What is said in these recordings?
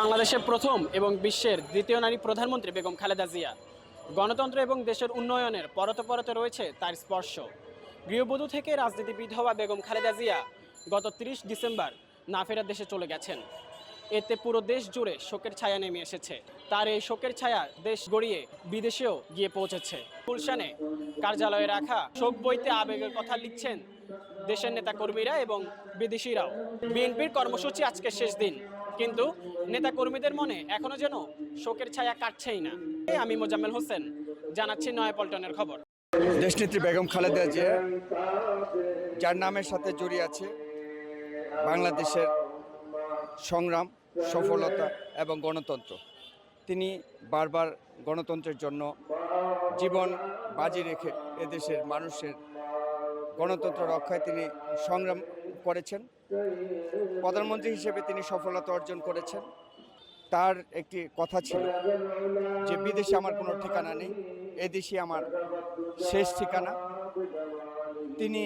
বাংলাদেশের প্রথম এবং বিশ্বের দ্বিতীয় নারী প্রধানমন্ত্রী বেগম খালেদা জিয়া। গণতন্ত্র এবং দেশের উন্নয়নের পরতে পরতে রয়েছে তার স্পর্শ। গৃহবধূ থেকে রাজনীতিবিদ হওয়া বেগম খালেদা জিয়া গত 30 ডিসেম্বর না ফেরার দেশে চলে গেছেন। এতে পুরো দেশ জুড়ে শোকের ছায়া নেমে এসেছে। তার এই শোকের ছায়া দেশ গড়িয়ে বিদেশেও গিয়ে পৌঁছেছে। গুলশানে কার্যালয়ে রাখা শোক বইতে আবেগের কথা লিখছেন দেশের নেতাকর্মীরা এবং বিদেশিরাও। বিএনপির কর্মসূচি আজকে শেষ দিন। কিন্তু নেতাকর্মীদের মনে এখনও যেন শোকের ছায়া কাটছেই না। আমি মোজাম্মেল হোসেন, জানাচ্ছি নয়াপল্টনের খবর। দেশনেত্রী বেগম খালেদা জিয়া, যার নামের সাথে জড়িয়ে আছে বাংলাদেশের সংগ্রাম, সফলতা এবং গণতন্ত্র। তিনি বারবার গণতন্ত্রের জন্য জীবন বাজি রেখে এদেশের মানুষের গণতন্ত্র রক্ষায় তিনি সংগ্রাম করেছেন। প্রধানমন্ত্রী হিসেবে তিনি সফলতা অর্জন করেছেন। তার একটি কথা ছিল যে, বিদেশে আমার কোনো ঠিকানা নেই, এদেশে আমার শেষ ঠিকানা। তিনি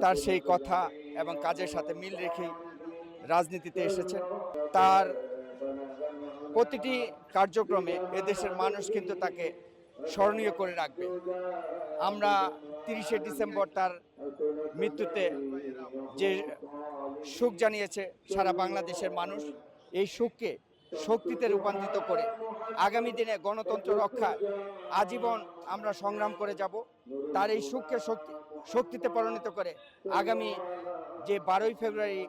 তার সেই কথা এবং কাজের সাথে মিল রেখেই রাজনীতিতে এসেছেন। তার প্রতিটি কার্যক্রমে এদেশের মানুষ কিন্তু তাকে স্মরণীয় করে রাখবে। আমরা তিরিশে ডিসেম্বর তার মৃত্যুতে যে সুখ জানিয়েছে সারা বাংলাদেশের মানুষ, এই সুখকে শক্তিতে রূপান্তরিত করে আগামী দিনে গণতন্ত্র রক্ষা আজীবন আমরা সংগ্রাম করে যাব। তার এই সুখকে শক্তি, শক্তিতে পরিণত করে আগামী যে বারোই ফেব্রুয়ারি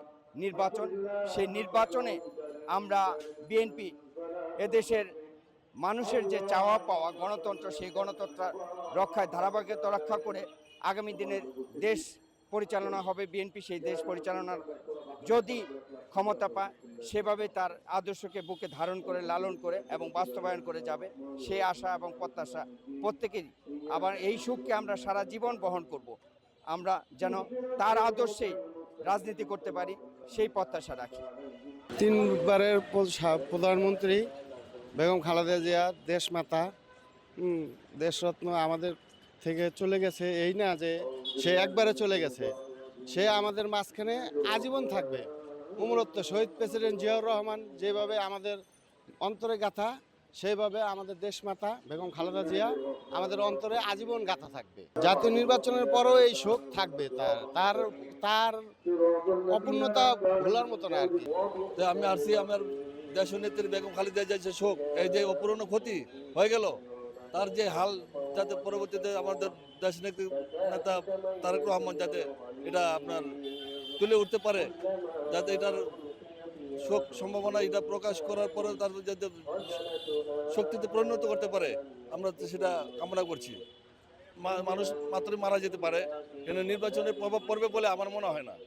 নির্বাচন, সেই নির্বাচনে আমরা বিএনপি এদেশের মানুষের যে চাওয়া পাওয়া গণতন্ত্র, সেই গণতন্ত্র রক্ষায়, ধারাবাহিকতা রক্ষা করে আগামী দিনের দেশ পরিচালনা হবে, বিএনপি সেই দেশ পরিচালনার যদি ক্ষমতা পায়, সেভাবে তার আদর্শকে বুকে ধারণ করে, লালন করে এবং বাস্তবায়ন করে যাবে সেই আশা এবং প্রত্যাশা প্রত্যেকেরই। আবার এই সুখকে আমরা সারা জীবন বহন করব। আমরা যেন তার আদর্শেই রাজনীতি করতে পারি, সেই প্রত্যাশা রাখি। তিনবারের প্রধানমন্ত্রী বেগম খালেদা জিয়া দেশমাতা দেশরত্ন আমাদের থেকে চলে গেছে। এই না যে সে একবারে চলে গেছে। সে আমাদের মাঝখানে আজীবন থাকবে। উমরত্ব শহীদ প্রেসিডেন্ট জিয়াউর রহমান যেভাবে আমাদের অন্তরে গাথা, সেইভাবে আমাদের দেশমাতা বেগম খালেদা জিয়া আমাদের অন্তরে আজীবন গাথা থাকবে। জাতীয় নির্বাচনের পরেও এই শোক থাকবে তার। তার তার অপূর্ণতা ভোলার মতো না আর কি। আমি আসছি আমার দেশ নেত্রী বেগম খালেদা জিয়া যে শোক, এই যে অপূরণ ক্ষতি হয়ে গেল, তার যে হাল যাতে পরবর্তীতে আমাদের দেশ নেত্রী নেতা তারেক রহমান যাতে এটা আপনার তুলে উঠতে পারে, যাতে এটার শোক সম্ভাবনা এটা প্রকাশ করার পরে তার যাতে শক্তিতে পরিণত করতে পারে, আমরা সেটা কামনা করছি। মানুষ মাত্রই মারা যেতে পারে কিন্তু নির্বাচনের প্রভাব পড়বে বলে আমার মনে হয় না।